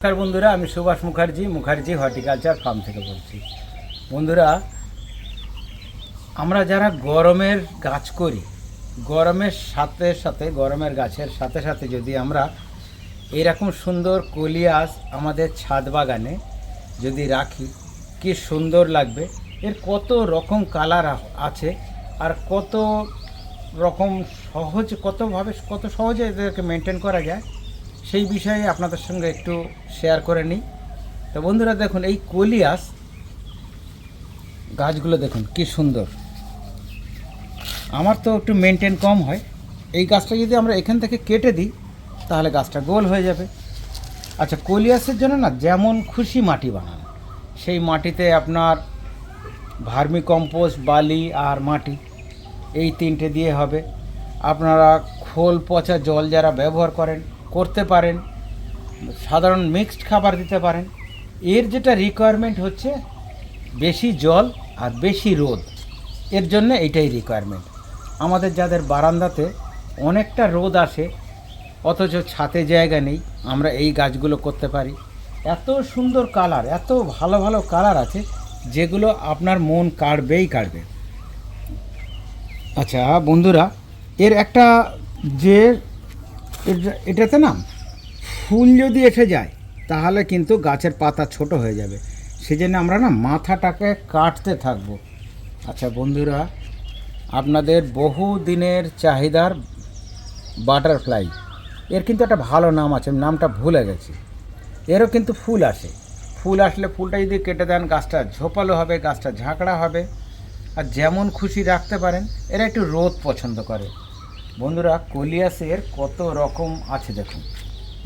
নমস্কার বন্ধুরা, আমি সুভাষ মুখার্জি মুখার্জি হর্টিকালচার ফার্ম থেকে বলছি। বন্ধুরা, আমরা যারা গরমের গাছ করি, গরমের সাথে সাথে, গরমের গাছের সাথে সাথে যদি আমরা এরকম সুন্দর কলিয়াস আমাদের ছাদ বাগানে যদি রাখি, কি সুন্দর লাগবে? এর কত রকম কালার আছে আর কত রকম সহজ কতভাবে কত সহজে এদেরকে মেনটেন করা যায়? সেই বিষয়ে আপনাদের সঙ্গে একটু শেয়ার করে নিই। তো বন্ধুরা দেখুন, এই কলিয়াস গাছগুলো দেখুন, কি সুন্দর। আমার তো একটু মেনটেন কম হয়। এই গাছটা যদি আমরা এখান থেকে কেটে দিই, তাহলে গাছটা গোল হয়ে যাবে। আচ্ছা কলিয়াসের জন্য না যেমন খুশি মাটি বানান। সেই মাটিতে আপনার ভার্মি কম্পোস্ট বালি আর মাটি, এই তিনটে দিয়ে হবে। আপনারা খোল, পচা জল যারা ব্যবহার করেন করতে পারেন, সাধারণ মিক্সড খাবার দিতে পারেন। এর যেটা রিকোয়ারমেন্ট হচ্ছে বেশি জল আর বেশি রোদ। এর জন্য এইটাই রিকোয়ারমেন্ট আমাদের যাদের বারান্দাতে অনেকটা রোদ আসে অথচ ছাতে জায়গা নেই, আমরা এই গাছগুলো করতে পারি। এত সুন্দর কালার এত ভালো ভালো কালার আছে, যেগুলো আপনার মন কাড়বেই কাড়বে। আচ্ছা বন্ধুরা, এর একটা যে এটাতে না, ফুল যদি এসে যায়, তাহলে কিন্তু গাছের পাতা ছোট হয়ে যাবে। সেজন্য আমরা না মাথাটাকে কাটতে থাকব। আচ্ছা বন্ধুরা, আপনাদের বহু দিনের চাহিদার বাটারফ্লাই, এর কিন্তু একটা ভালো নাম আছে নামটা ভুলে গেছি। এরও কিন্তু ফুল আসে। ফুল আসলে ফুলটা যদি কেটে দেন, গাছটা ঝোপালো হবে, গাছটা ঝাঁকড়া হবে। আর যেমন খুশি রাখতে পারেন, এরা একটু রোদ পছন্দ করে। বন্ধুরা কলিয়াসের কত রকম আছে দেখুন।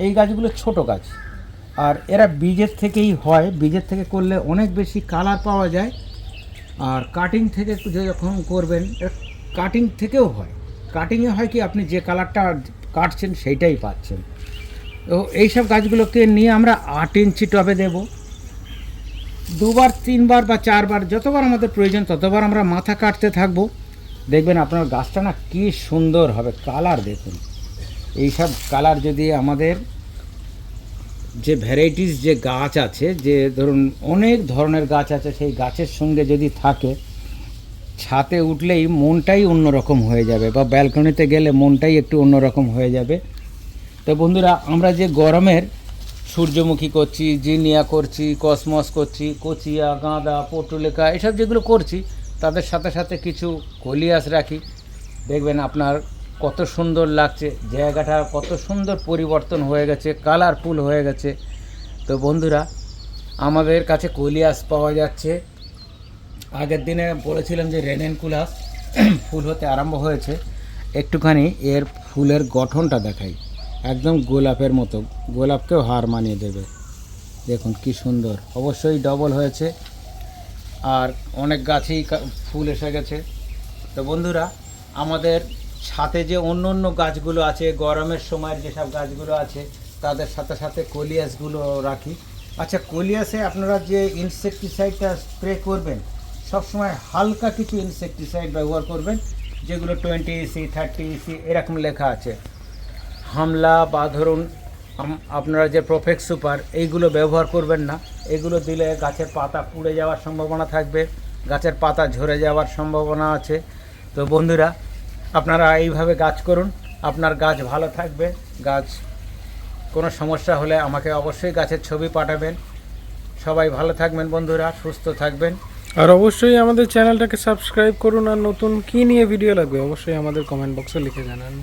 এই গাছগুলো ছোট গাছ। আর এরা বীজের থেকেই হয়। বীজের থেকে করলে অনেক বেশি কালার পাওয়া যায়। আর কাটিং থেকে যখন করবেন কাটিং থেকেও হয়। কাটিংয়ে হয় কি, আপনি যে কালারটা কাটছেন সেইটাই পাচ্ছেন। তো এইসব গাছগুলোকে নিয়ে আমরা আট ইঞ্চি টবে দেবো। দুবার, তিনবার বা চারবার, যতবার আমাদের প্রয়োজন ততবার আমরা মাথা কাটতে থাকব। দেখবেন আপনার গাছটা না কি সুন্দর হবে, কালার দেখুন। এইসব কালার যদি আমাদের যে ভ্যারাইটিস যে গাছ আছে, যে ধরুন অনেক ধরনের গাছ আছে, সেই গাছের সঙ্গে যদি থাকে, ছাতে উঠলেই মনটাই অন্যরকম হয়ে যাবে বা ব্যালকনিতে গেলে মনটাই একটু অন্যরকম হয়ে যাবে। তো বন্ধুরা, আমরা যে গরমের সূর্যমুখী করছি, জিনিয়া করছি, কসমস করছি, কচিয়া, গাঁদা, পটুলেকা, এসব যেগুলো করছি তাদের সাথে সাথে কিছু কলিয়াস রাখি। দেখবেন আপনার কত সুন্দর লাগছে, জায়গাটা কত সুন্দর পরিবর্তন হয়ে গেছে কালারফুল হয়ে গেছে। তো বন্ধুরা, আমাদের কাছে কলিয়াস পাওয়া যাচ্ছে। আগের দিনে বলেছিলাম যে রেনেনকুলাস ফুল হতে আরম্ভ হয়েছে। একটুখানি এর ফুলের গঠনটা দেখাই। একদম গোলাপের মতো। গোলাপকেও হার মানিয়ে দেবে। দেখুন কি সুন্দর। অবশ্যই ডবল হয়েছে। আর অনেক গাছেই ফুল এসে গেছে। তো বন্ধুরা, আমাদের সাথে যে অন্য অন্য গাছগুলো আছে, গরমের সময়ের যেসব গাছগুলো আছে, তাদের সাথে সাথে কলিয়াসগুলো রাখি। আচ্ছা কলিয়াসে আপনারা যে ইনসেকটিসাইডটা স্প্রে করবেন, সবসময় হালকা কিছু ইনসেকটিসাইড ব্যবহার করবেন, যেগুলো টোয়েন্টি ইসি থার্টি ইসি এরকম লেখা আছে। হামলা বা ধরুন আপনারা যে প্রফেক্ট সুপার এইগুলো ব্যবহার করবেন না। এগুলো দিলে গাছের পাতা পুড়ে যাওয়ার সম্ভাবনা থাকবে, গাছের পাতা ঝরে যাওয়ার সম্ভাবনা আছে। তো বন্ধুরা, আপনারা এইভাবে গাছ করুন, আপনার গাছ ভালো থাকবে, গাছ কোনো সমস্যা হলে আমাকে অবশ্যই গাছের ছবি পাঠাবেন। সবাই ভালো থাকবেন বন্ধুরা, সুস্থ থাকবেন। আর অবশ্যই আমাদের চ্যানেলটাকে সাবস্ক্রাইব করুন আর নতুন কি নিয়ে ভিডিও লাগবে অবশ্যই আমাদের কমেন্ট বক্সে লিখে জানান।